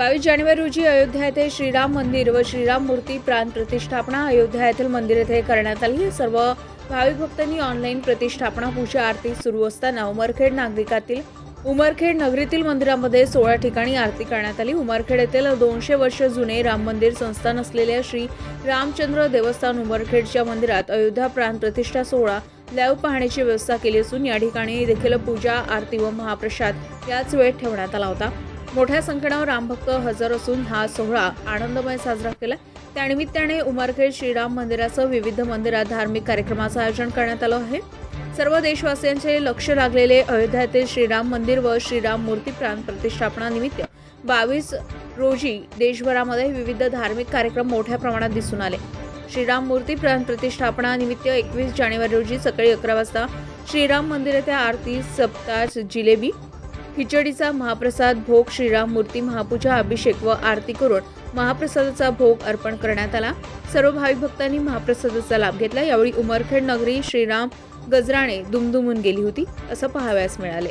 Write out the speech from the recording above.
बावीस जानेवारी रोजी अयोध्या येथे श्रीराम मंदिर व श्रीराम मूर्ती प्राण प्रतिष्ठापना अयोध्या येथील मंदिर येथे करण्यात आली. सर्व भाविक भक्तांनी ऑनलाईन प्रतिष्ठापना पूजा आरती सुरू असताना उमरखेड नागरिकातील उमरखेड नगरीतील मंदिरामध्ये सोळा ठिकाणी आरती करण्यात आली. उमरखेड येथील दोनशे वर्ष जुने राम मंदिर संस्थान असलेल्या श्री रामचंद्र देवस्थान उमरखेडच्या मंदिरात अयोध्या प्राण प्रतिष्ठा सोहळा लाईव्ह पाहण्याची व्यवस्था केली असून या ठिकाणी देखील पूजा आरती व महाप्रसाद याच वेळेत ठेवण्यात आला होता. मोठ्या संख्येनं रामभक्त हजर असून हा सोहळा आनंदमय साजरा केला. त्यानिमित्ताने उमरखेड श्रीराम मंदिरासह विविध मंदिरात धार्मिक कार्यक्रमाचं आयोजन करण्यात आलं आहे. सर्व देशवासियांचे लक्ष लागलेले अयोध्यातील श्रीराम मंदिर व श्रीराम मूर्ती प्राण प्रतिष्ठापनानिमित्त बावीस रोजी देशभरामध्ये विविध धार्मिक कार्यक्रम मोठ्या प्रमाणात दिसून आले. श्रीराम मूर्ती प्राण प्रतिष्ठापनानिमित्त एकवीस जानेवारी रोजी सकाळी अकरा वाजता श्रीराम मंदिर येथे आरती सप्ताह जिलेबी खिचडीचा महाप्रसाद भोग श्रीराम मूर्ती महापूजा अभिषेक व आरती करून महाप्रसादाचा भोग अर्पण करण्यात आला. सर्व भाविक भक्तांनी महाप्रसादाचा लाभ घेतला. यावेळी उमरखेड नगरी श्रीराम गजराणे दुमदुमून गेली होती असं पाहाव्यास मिळाले.